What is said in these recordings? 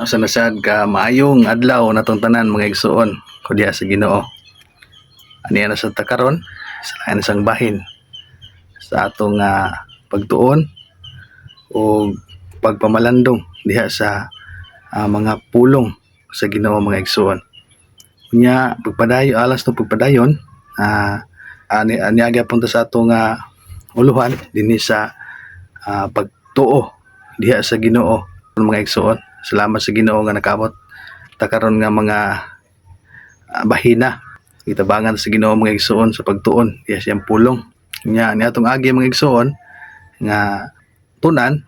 Asa na sad ka maayong adlaw natong tanan mga igsuon ko diha sa Ginoo. Ani na sa takaron sa lain sang bahin sa atong ah, pagtuon o pagpamalandong diha sa ah, mga pulong sa Ginoo mga igsuon. Unya pagpadayo alas no pagpadayon ah ani aniaga punta sa atong ah, uluhan dinhi sa ah, pagtuo diha sa Ginoo mga igsuon. Salamat sa Ginoo nga nakabot ta karon nga mga ah, bahina. Itabangan sa Ginoo mga igsuon sa pagtuon. Diha siyang pulong. Nya ni atong agi mga igsuon nga tunan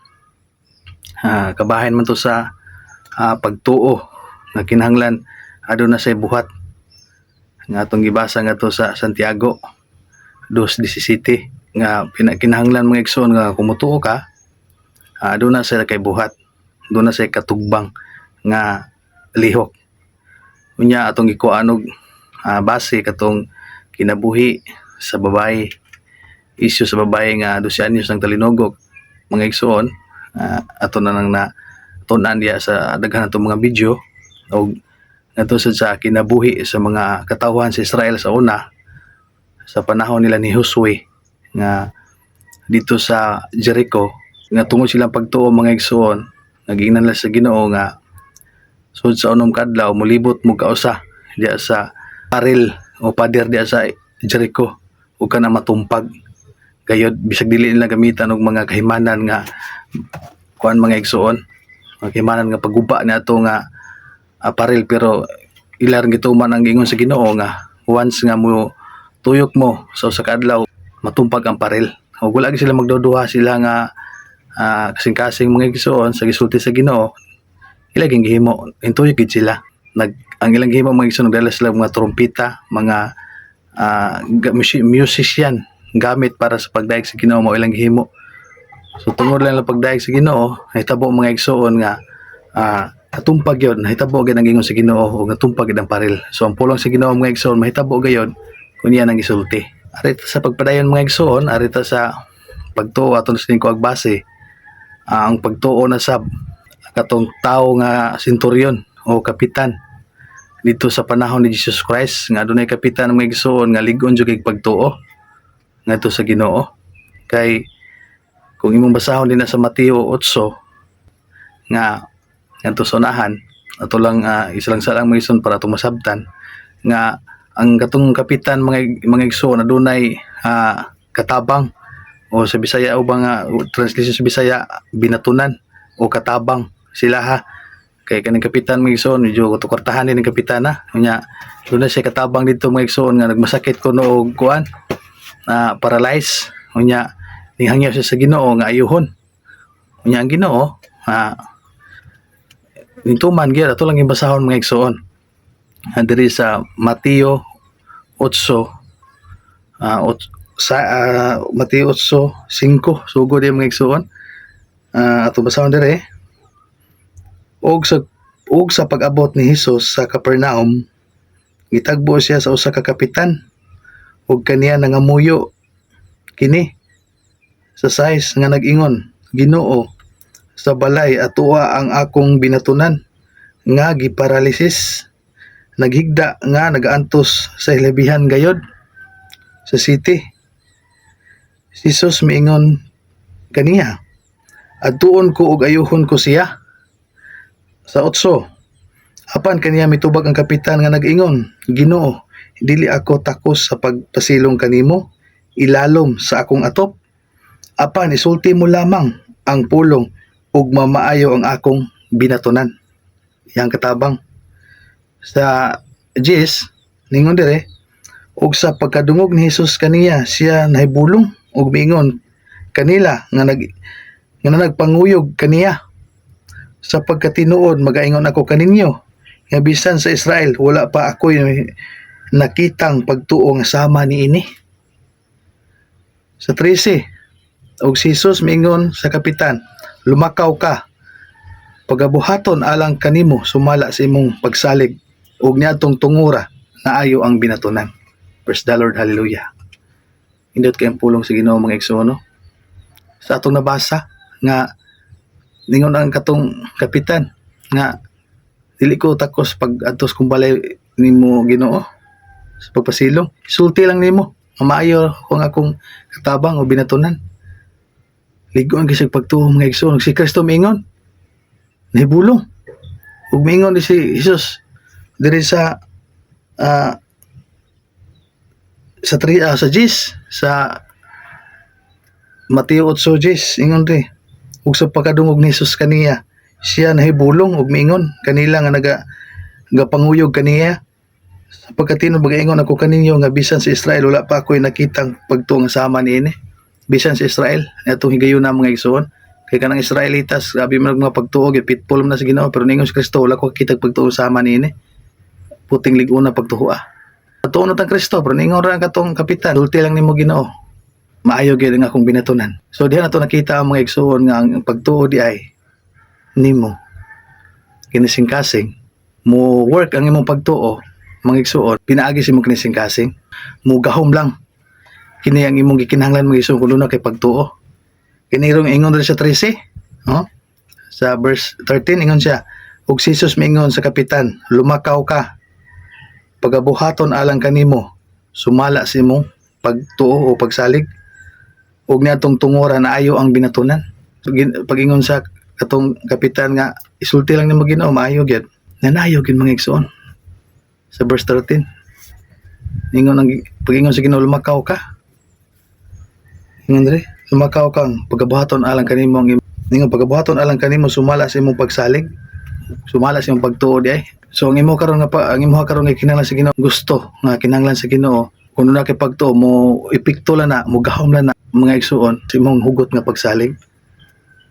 ah, kabahin man to sa ah, pagtuo nga kinahanglan. Aduna say buhat. Nga atong gibasa nga to sa Santiago 2.17 nga pinakinahanglan mga igsoon nga kumutuo ka uh, aduna say kay buhat doon na say katugbang nga lihok. Unya atong gikuanog ah, base katong kinabuhi sa babae. Isyu sa babae nga 12 anyos ng talinogok. Mga igsoon uh, ato na nang na tunan diya sa daghan natong mga video. O nato sa kinabuhi sa mga katawhan sa Israel sa una sa panahon nila ni Josue nga dito sa Jericho nga tungod silang pagtuo mga igsoon nagingnan nila sa Ginoo nga sud sa unom kadlaw mulibot mo kausa diya sa paril o pader diya sa Jericho ug kana matumpag. Gayod bisag dili nila gamitan og mga kahimanan nga kuan mga igsoon mga kahimanan nga paguba ni ato nga aparel pero ilar gituman ang ingon sa Ginoo nga once nga mo tuyok mo sa usa ka adlaw matumpag ang parel ug wala sila magduduha sila nga ah, kasing-kasing mga igsoon sa gisulti sa Ginoo ila gyud gihimo intuyok gid sila. Nag ang ilang gihimo mga igsoon nagdala sila mga trompeta mga ga- musi- musician gamit para sa pagdaig sa Ginoo mo ilang gihimo. So tungod lang lang pagdaig sa Ginoo nahitabo mga igsoon nga ah katumpag yun nahitabo gid ang ingon sa Ginoo ug natumpag gid ang paril. So ang pulong sa Ginoo mga igsoon mahitabo gayon kung iyan ang isulti. Arita sa pagpadayon mga igsoon arita sa pagtuo aton sa ko agbase ah, ang pagtuo na sab katong tao nga senturyon o kapitan dito sa panahon ni Jesus Christ nga adunay kapitan mga igsoon nga ligon jud kay pagtuo ngadto sa Ginoo. Kay kung imong basahon din sa Mateo 8 nga ngadto sa unahan ato lang ah, isa lang sa lang mga igsoon para tumasabtan nga ang katong kapitan mga mga igsoon adunay ah, katabang o sa Bisaya o ba translation sa Bisaya binatunan o katabang sila ha? Kay kaning kapitan mga igsoon medyo tukortahan din ang kapitana. Nya doon na siya katabang dito mga igsoon nga nagmasakit ko no og kuan na paralyze. Unya ninghangyo siya sa Ginoo nga ayuhon. Unya ang Ginoo ha Nintuman gyud ato lang ibasahon mga igsoon. Diri sa Mateo 8 ah ot- sa ah, Mateo 8 5 sugo di mga igsoon. Ah ato basahon diri. Og sa og sa pag-abot ni Hesus sa Capernaum gitagbo siya sa usa ka kapitan ug kaniya nangamuyo kini sa size nga nag-ingon Ginoo sa balay atuwa ang akong binatunan nga giparalisis naghigda nga nagaantos sa hilabihan gayod sa city si Jesus miingon kaniya adtuon ko og ayuhon ko siya. Sa otso apan kaniya mitubag ang kapitan nga nag-ingon Ginoo dili ako takos sa pagpasilong kanimo ilalom sa akong atop. Apan isulti mo lamang ang pulong ug mamaayo ang akong binatunan. Yang katabang. Sa Jis ningon dire ug sa pagkadungog ni Hesus kaniya siya nahibulong ug miingon kanila nga nag nga nagpanguyog kaniya. Sa pagkatinuod magaingon ako kaninyo. Nga bisan sa Israel wala pa ako nakitang pagtuo nga sama ni ini. Sa 13 ug si Jesus miingon sa kapitan lumakaw ka. Pagabuhaton alang kanimo sumala sa imong pagsalig ug niadtong tungura naayo ang binatunan. Praise the Lord hallelujah indot kayong pulong sa Ginoo mga igsoon no? sa atong nabasa nga ningon ang katong kapitan nga dili ko takos pag atos kung balay nimo Ginoo sa pagpasilong. Sulti lang nimo. Maayo kung akong katabang o binatunan. Ligon kasi pagtuo mga igsoon si Kristo mingon. Nahibulong. Ug mingon ni si Jesus. Diri sa ah, sa tri ah, sa Gis. Sa Mateo 8 Gis ingon ri ug sa pagkadungog ni Jesus kaniya. Siya nahibulong ug mingon kanila nga naga gapanguyog kaniya. Sapagkat tino bagaingon ako kaninyo nga bisan sa Israel wala pa ako'y nakitang pagtuong sama niini bisan sa Israel atong higayon na mga igsoon. Kay kanang Israelitas grabe man mga pagtuog pitpol man na sa Ginoo pero ningon si Kristo wala ko kitag pagtuo sama niini puting liguna pagtuhoa Patuon na tang Kristo pero ningon ra ang katong kapitan dulti lang nimo Ginoo. Maayo gyud nga akong binatunan. So diha na to nakita ang mga igsoon nga ang pagtuo di ay nimo. Kinising-kasing mo work ang imong pagtuo mga igsuon pinaagi si imong kinising-kasing mo gahom lang. Kini ang imong gikinahanglan mga igsuon kuno kay pagtuo. Kini rong ingon diri sa 13 no? Sa verse 13 ingon siya ug si Jesus mingon sa kapitan lumakaw ka pagabuhaton alang kanimo sumala si imong pagtuo o pagsalig. Ug niadtong tungora na ayo ang binatunan. So, gin- pag-ingon sa katong kapitan nga isulti lang nimo Ginoo maayo gyud. Nanayo gyud mga igsoon. Sa verse 13 ingon ang pag-ingon sa Ginoo lumakaw ka. Ingon diri lumakaw kang pagabuhaton alang kanimo ingon pagabuhaton alang kanimo sumala sa imong pagsalig sumala sa imong pagtuo di ay. So ang imo karon nga pa ang imo karon nga kinahanglan sa Ginoo gusto nga kinahanglan sa Ginoo kung na kay pagtuo mo lang na mo gahom na mga igsuon sa imong hugot nga pagsalig.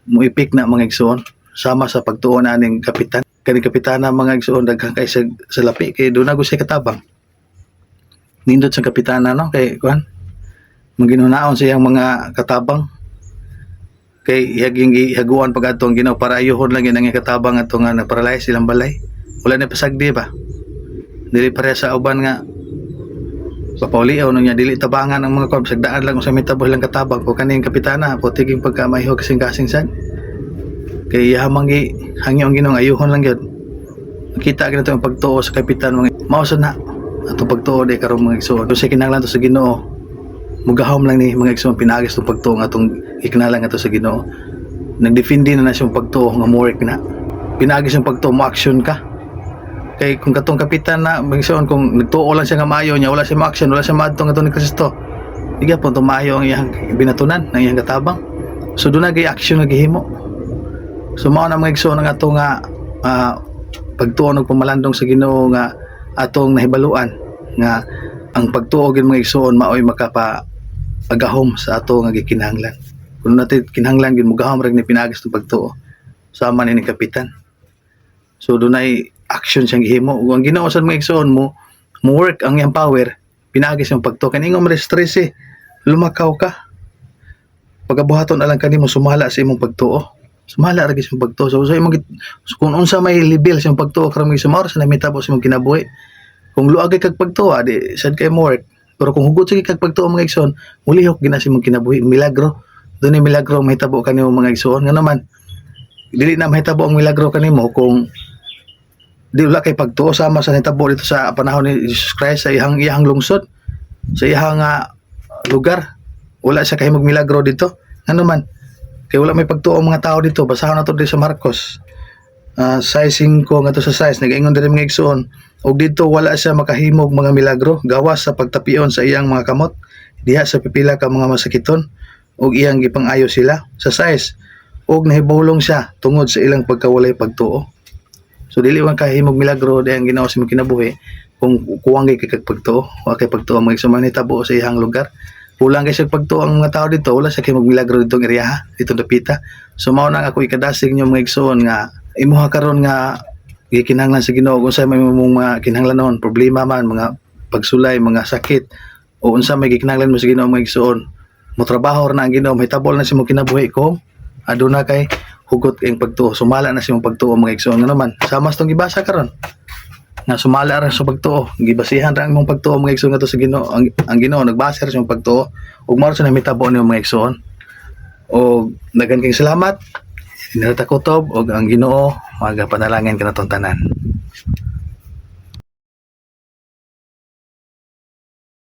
Mo ipik na mga igsoon sama sa pagtuon aning kapitan. Kani kapitana mga igsoon daghang kay sa, sa lapi. Kay do na siya katabang. Nindot sa kapitana no? Kay kuan? Maginunaon siyang mga katabang kay haging gihaguan pag adto ang Ginoo para ayuhon lang yun ang katabang ato nga nagparalyze silang balay. Wala na pasagdi ba? Dili pare sa uban nga papauliaw no niya dili tabangan ang mga kon sagdaan lang sa mitabo lang katabang. Ko kaning kapitana putiging pagkamayo kasing kasing sad kay hamang gi hangyo ang ginong ayuhon lang gyud kita gyud ang pagtuo sa kapitan mga mausa na ato pagtuo di karon mga igsoon so sa kinahanglan to sa Ginoo. Mugahom lang ni mga igsoon pinagis tong pagtuo nga atong ikinalang ato sa Ginoo. Nagdefindi na na siyang pagtuo nga work na pinagis yung pagtuo mo action ka. Kay kung katong kapitan na magsoon kung nagtuo lang siya nga maayo niya wala siya ma-action wala siya maadtong ato ni Kristo. Di gyapon tumayo ang iyang binatunan ng iyang katabang. So doon na gay action nga gihimo. So mao na mga igsoon ang ato nga ah, pagtuo ng pamalandong sa Ginoo nga atong nahibaluan nga ang pagtuo gid mga igsoon maoy makapa agahom sa ato nga gikinahanglan kung natin kinahanglan mo gahom rag ni pinagis ng pagtuo sama ni ni kapitan So dunay action siyang gihimo. Ug ang Ginoo sa mga igsoon mo, mo work ang iyang power, pinagis yung pagto. Kani nga mo stress eh. Lumakaw ka. Pagabuhaton alang kanimo sumala sa imong pagtuo. Sumala ra gid sa pagtuo. So, so imong so, kung unsa may level sa pagtuo karon mga sumara sa namitabo sa imong kinabuhi. Kung luag kay kag pagtuo, di sad kay mo work. Pero kung hugot sige kag pagtuo mga igsoon, mulihok gina sa imong kinabuhi. Milagro. Doon milagro ang mahitabo kanimo mga igsoon. Nga naman, dili na mahitabo ang milagro kanimo kung di wala kay pagtuo sama sa nitabo dito sa panahon ni Jesus Christ sa ihang ihang lungsod sa ihang ah, lugar. Wala siya kay magmilagro dito. Ano man kay wala may pagtuo ang mga tao dito. Basahan na to dito sa Marcos uh, size 5 nga to sa size. Nagaingon diri mga igsoon ug dito wala siya makahimog mga milagro. Gawas sa pagtapion sa iyang mga kamot. Diha sa pipila ka mga masakiton ug iyang gipang-ayo sila sa size ug nahibulong siya tungod sa ilang pagkawalay pagtuo So dili man kahimog milagro di ang ginawa sa kinabuhi kung kuwang kay kag pagtuo, wa kay pagtuo mga sumani tabo sa ihang lugar. Kulang kay sa pagtuo ang mga tao dito, wala sa kahimog milagro dito ng area, dito dapita. So mao na ako ikadasig nyo mga igsoon nga imuha karon nga gikinahanglan sa Ginoo kung sa may mong mga kinahanglan noon, problema man, mga pagsulay, mga sakit o unsa may gikinahanglan mo sa Ginoo mga igsoon. Mo trabaho ra na ang Ginoo, may tabol na si mo kinabuhi ko. Aduna kay hugot ang pagtuo. Sumala na siyang pagtuo mga igsoon nga naman. Sama sa gibasa karon nga sumala ra sa pagtuo. Gibasihan ra ang imong pagtuo mga igsoon nga sa Ginoo. Ang, ang Ginoo nagbase ra sa imong pagtuo. Ug mao sa namitabo ni mga igsoon og dagan kay salamat. Inarata ko tob og ang Ginoo magapanalangin kanatong tanan